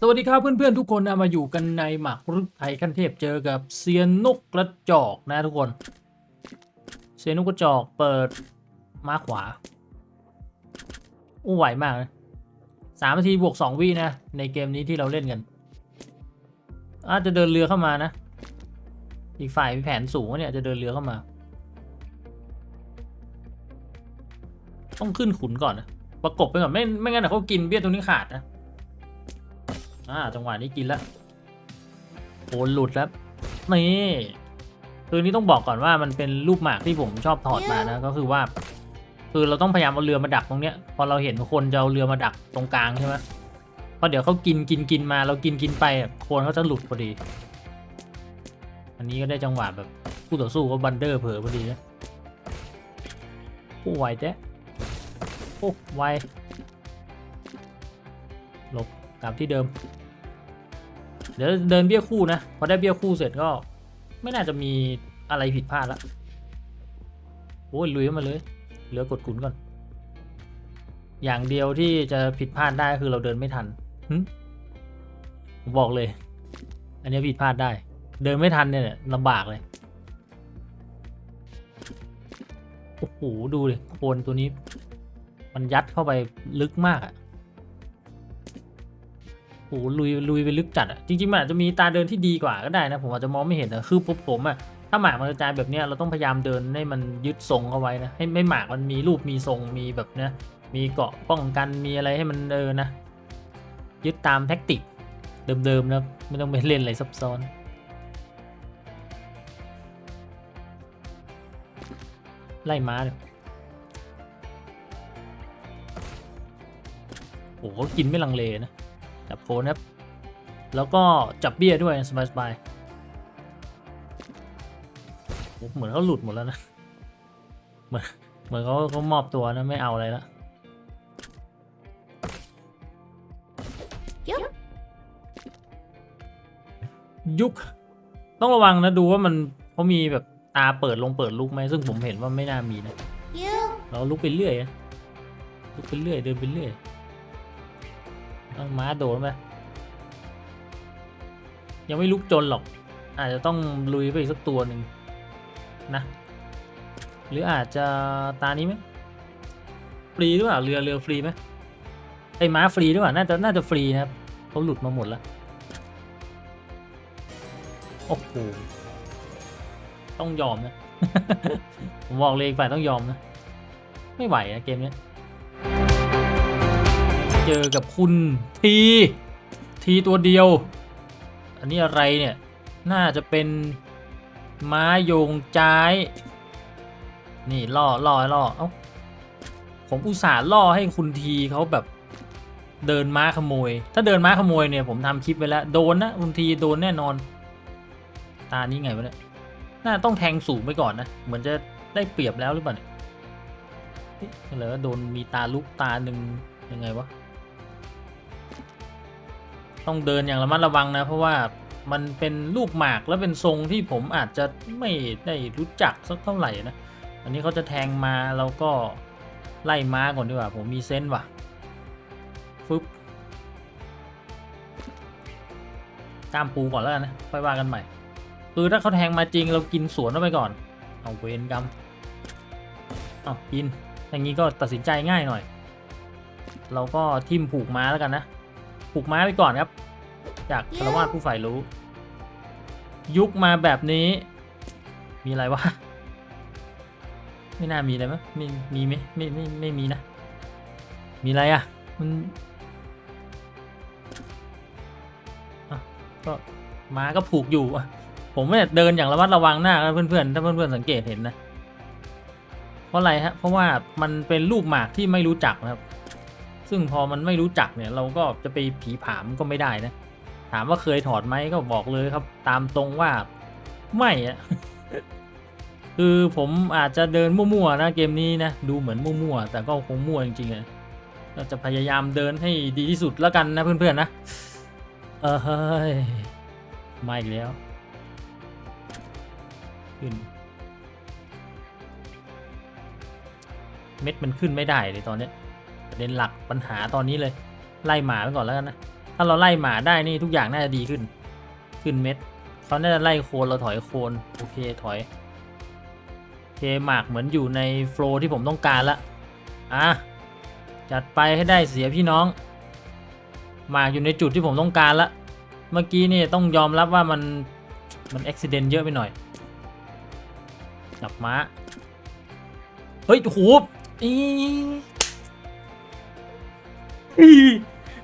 สวัสดีครับเพื่อนๆทุกคนนะมาอยู่กันในหมากรุกไทยขั้นเทพเจอกับเซียนนกกระจอกนะทุกคน เซียนนกกระจอกเปิดมาขวาอู้ไหวมากนะสามนาทีบวกสองวินะ ในเกมนี้ที่เราเล่นกัน อาจจะเดินเรือเข้ามานะ อีกฝ่ายมีแผนสูงเนี่ยจะเดินเรือเข้ามา ต้องขึ้นขุนก่อนนะประกบไปก่อนไม่ไม่งั้นเดี๋ยวเขากินเบี้ยตรงนี้ขาดนะ อ่าจังหวะนี้กินแล้วโอนหลุดแล้วนี่คือนี้ต้องบอกก่อนว่ามันเป็นรูปหมากที่ผมชอบถอดมานะก็คือว่า คือเราต้องพยายามเอาเรือมาดักตรงเนี้ย พอเราเห็นคนจะเอาเรือมาดักตรงกลางใช่ไหมเพราะเดี๋ยวเขากินกินกินมาเรากินกินไปอะโคนเขาจะหลุดพอดี อันนี้ก็ได้จังหวะแบบคู่ต่อสู้ก็บันเดอร์เผลอพอดีนะโอ้ไวแจ๊ะโอ้ไวหลบ กลับที่เดิม เดี๋ยวเดินเบี้ยคู่นะ พอได้เบี้ยคู่เสร็จก็ ไม่น่าจะมีอะไรผิดพลาดละโอ้ยลุยมาเลย เหลือกดขุนก่อน อย่างเดียวที่จะผิดพลาดได้คือเราเดินไม่ทันหึผมบอกเลย อันนี้ผิดพลาดได้ เดินไม่ทันเนี่ยลำบากเลยโอ้โหดูเลยโคนตัวนี้ มันยัดเข้าไปลึกมากอะ โอ้โหลุยลุยไปลึกจัดอะจริงๆมันอาจจะมีตาเดินที่ดีกว่าก็ได้นะ ผมอาจจะมองไม่เห็นนะคือผมผมอะถ้าหมากมันกระจายแบบเนี้ยเราต้องพยายามเดินให้มันยึดทรงเอาไว้นะให้ไม่หมากมันมีรูปมีทรงมีแบบเนี้ยมีเกาะป้องกันมีอะไรให้มันเดินนะ ยึดตามแท็กติกเดิมๆนะไม่ต้องไปเล่นอะไรซับซ้อนไล่ม้าเลยโอ้โหกินไม่ลังเลนะ จับโคนครับ แล้วก็จับเบี้ยด้วยสบายสบายๆโอ้เหมือนเขาหลุดหมดแล้วนะ เหมือนเหมือนเขาเขามอบตัวนะไม่เอาอะไรละยุกยุคต้องระวังนะดูว่ามันเขามีแบบตาเปิดลงเปิดลุกไหมซึ่งผมเห็นว่าไม่น่ามีนะยูเราลุกไปเรื่อยนะลุกไปเรื่อยเดินไปเรื่อย เอาม้าโดนไปยังไม่ลุกจนหรอก อาจจะต้องลุยไปอีกสักตัวหนึ่งนะ หรืออาจจะตานี้ไหมฟรีหรือเปล่าเรือเรือฟรีไหมไอ้ม้าฟรีหรือเปล่าน่าจะน่าจะฟรีนะครับเขาหลุดมาหมดแล้วโอ้โหต้องยอมนะ ผมบอกเลยฝ่ายต้องยอมนะ ไม่ไหวนะเกมเนี้ย เจอกับคุณทีทีตัวเดียว อันนี้อะไรเนี่ย น่าจะเป็นม้าโยงจ้าย นี่ล่อล่อล่อเอ้าผมอุตส่าห์ล่อให้คุณทีเขาแบบเดินม้าขโมย ถ้าเดินม้าขโมยเนี่ยผมทำคลิปไปแล้ว โดนนะคุณทีโดนแน่นอน ตานี้ไงวะเนี่ย น่าต้องแทงสูงไปก่อนนะ เหมือนจะได้เปรียบแล้วหรือเปล่าเนี่ยเอ๊ะเหลือโดนมีตาลุกตาหนึ่งยังไงวะ ต้องเดินอย่างระมัดระวังนะ เพราะว่ามันเป็นรูปหมากแล้วเป็นทรงที่ผมอาจจะไม่ได้รู้จักสักเท่าไหร่นะอันนี้เขาจะแทงมาเราก็ไล่ม้าก่อนดีกว่า ผมมีเซนส์ว่ะฟึบกล้ามปูก่อนแล้วกันนะค่อยว่ากันใหม่คือถ้าเขาแทงมาจริงเรากินสวนเข้าไปก่อน เอาเวนกรรมเอากินอย่างนี้ก็ตัดสินใจง่ายหน่อย เราก็ทิมผูกม้าแล้วกันนะ ผูกม้าไปก่อนครับ จากคารวาสผู้ฝ่ายรู้ ยุคมาแบบนี้ มีอะไรวะ ไม่น่ามีเลยมั้ยมีมีไหมไม่ไม่ไม่มีนะ มีอะไรอะ มันอะก็ม้าก็ผูกอยู่อะผมเนี่ยเดินอย่างระมัดระวังหน้าเพื่อนๆถ้าเพื่อนๆสังเกตเห็นนะ เพราะอะไรฮะเพราะว่ามันเป็นรูปหมากที่ไม่รู้จักนะครับ ซึ่งพอมันไม่รู้จักเนี่ยเราก็จะไปผีผามก็ไม่ได้นะ ถามว่าเคยถอดไหมก็บอกเลยครับ ตามตรงว่าไม่อะคือผมอาจจะเดินมั่วๆนะเกมนี้นะดูเหมือนมั่วๆแต่ก็คงมั่วจริงๆอะก็จะพยายามเดินให้ดีที่สุดแล้วกันนะเพื่อนๆนะ เออเฮ้ยมาอีกแล้วขึ้นเม็ดมันขึ้นไม่ได้เลยตอนเนี้ย ประเด็นหลักปัญหาตอนนี้เลย ไล่หมาไปก่อนแล้วกันนะ ถ้าเราไล่หมาได้นี่ทุกอย่างน่าจะดีขึ้น ขึ้นเม็ดเขาน่าจะไล่โคนเราถอยโคนโอเคถอยโอเคหมากเหมือนอยู่ในโฟล์ที่ผมต้องการละอะจัดไปให้ได้เสียพี่น้อง หมากอยู่ในจุดที่ผมต้องการละเมื่อกี้นี่ต้องยอมรับว่ามันมันอุบิเหตุเยอะไปหน่อยจับม้า เฮ้ยโหอี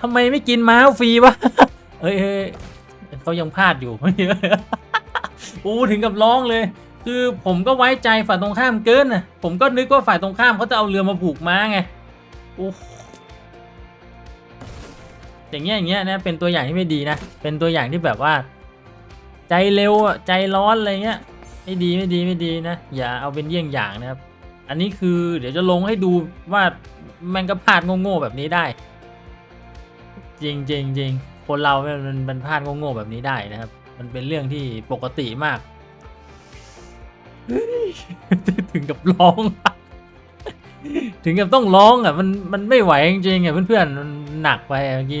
ทำไมไม่กินม้าฟรีวะเอ้ยเขายังพลาดอยู่โอ้ถึงกับร้องเลย คือผมก็ไว้ใจฝ่ายตรงข้ามเกินนะผมก็นึกว่าฝ่ายตรงข้ามเขาจะเอาเรือมาผูกม้าไงโอ้อย่างเงี้ยอย่างเงี้ยนะเป็นตัวอย่างที่ไม่ดีนะ เป็นตัวอย่างที่แบบว่า ใจเร็วอะใจร้อนอะไรเงี้ย ไม่ดีไม่ดีไม่ดีนะ อย่าเอาเป็นเยี่ยงอย่างนะครับ อันนี้คือเดี๋ยวจะลงให้ดูว่าแมันก็พลาดโง่ๆแบบนี้ได้ จริงจริงจริงคนเรามันมันมันพลาดโง่ๆแบบนี้ได้นะครับ มันเป็นเรื่องที่ปกติมากถึงกับร้อง ถึงกับต้องร้องอะ มันมันไม่ไหวจริงๆอะเพื่อนๆมันหนักไปเมื่อกี้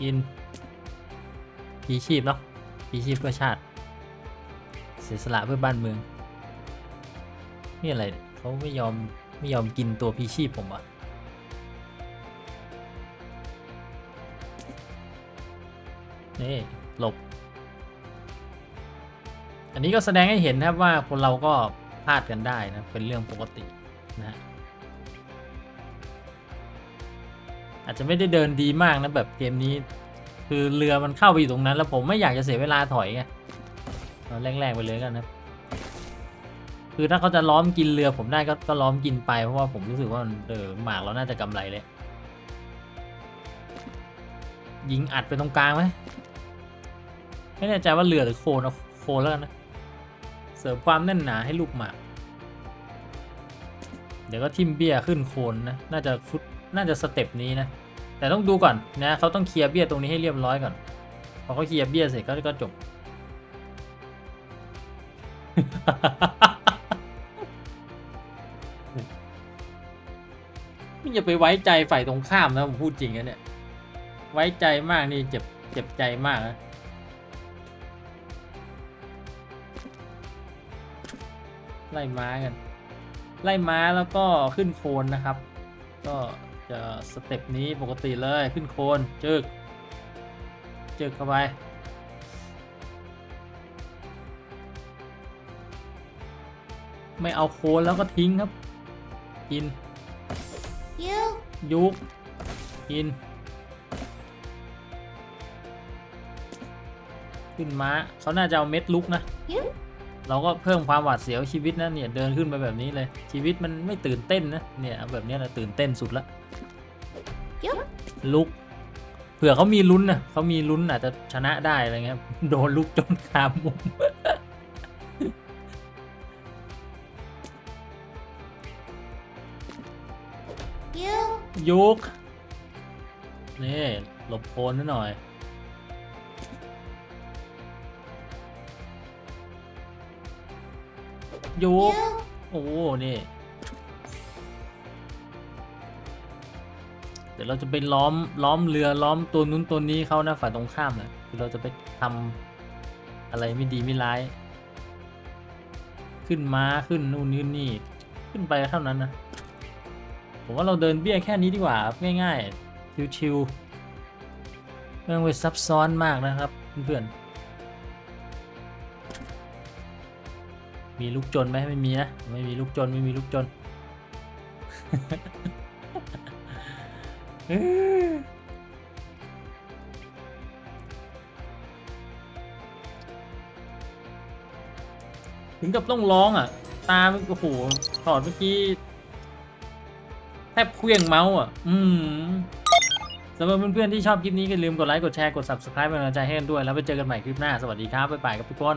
กินพีชีพเนาะพีชีพเพื่อชาติ เสียสละเพื่อบ้านเมือง นี่อะไรเนี่ยเขาไม่ยอมไม่ยอมกินตัวพีชีพผมอะ นี่หลบ อันนี้ก็แสดงให้เห็นนะครับว่าคนเราก็พลาดกันได้นะ เป็นเรื่องปกตินะฮะอาจจะไม่ได้เดินดีมากนะแบบเกมนี้คือเรือมันเข้าไปอยู่ตรงนั้น แล้วผมไม่อยากจะเสียเวลาถอยไงเอาแรงๆไปเลยกันนะคือถ้าเขาจะล้อมกินเรือผมได้ก็ก็ล้อมกินไปเพราะว่าผมรู้สึกว่ามันเออหมากเราน่าจะกำไรเลยยิงอัดไปตรงกลางไหม ไม่แน่ใจว่าเรือหรือโคนเอาโคนแล้วกันนะ เสริมความแน่นหนาให้ลูกหมาก เดี๋ยวก็ทิมเบี้ยขึ้นโคนนะ น่าจะฟุตน่าจะสเต็ปนี้นะ แต่ต้องดูก่อนนะเขาต้องเคลียร์เบี้ยตรงนี้ให้เรียบร้อยก่อน พอเขาเคลียร์เบี้ยเสร็จก็ก็จบ ไม่อย่าไปไว้ใจฝ่ายตรงข้ามนะผมพูดจริงนะเนี่ย ไว้ใจมากนี่เจ็บเจ็บใจมากนะ ไล่ม้ากัน ไล่ม้าแล้วก็ขึ้นโคนนะครับ ก็จะสเต็ปนี้ปกติเลยขึ้นโคนจึกจึกเข้าไปไม่เอาโคนแล้วก็ทิ้งครับกิน You ยุกกิน ขึ้นม้าเขาน่าจะเอาเม็ดลุกนะ เราก็เพิ่มความหวาดเสียวชีวิตนะเนี่ยเดินขึ้นไปแบบนี้เลยชีวิตมันไม่ตื่นเต้นนะเนี่ยเอาแบบเนี้ยแหละตื่นเต้นสุดละ you ลุกเผื่อเขามีลุ้นนะเขามีลุ้นอาจจะชนะได้อะไรเงี้ยโดนลุกจนคามุม you ยุกนี่หลบโคนนิดหน่อย ยุก you โอ้นี่เดี๋ยวเราจะไปล้อมล้อมเรือล้อมตัวนู้นตัวนี้เขานะฝ่ายตรงข้ามนะคือเราจะไปทำอะไรไม่ดีไม่ร้าย ขึ้นม้าขึ้นนู่นนี่นี่ ขึ้นไปเท่านั้นนะผมว่าเราเดินเบี้ยแค่นี้ดีกว่าครับง่ายๆชิวๆไม่ต้องไปซับซ้อนมากนะครับเพื่อนๆ มีลูกจนไหมไม่มีนะ ไม่มีลูกจนไม่มีลูกจนถึงกับต้องร้องอะ ตาโอ้โหถอดเมื่อกี้แทบเคลื่องเมาส์อะ อืมสำหรับเพื่อนๆที่ชอบคลิปนี้ก็อย่าลืมกดไลค์ กดแชร์ กด subscribe เป็นกำลังใจให้กันด้วย แล้วไปเจอกันใหม่คลิปหน้า สวัสดีครับ บ๊ายบายครับทุกคน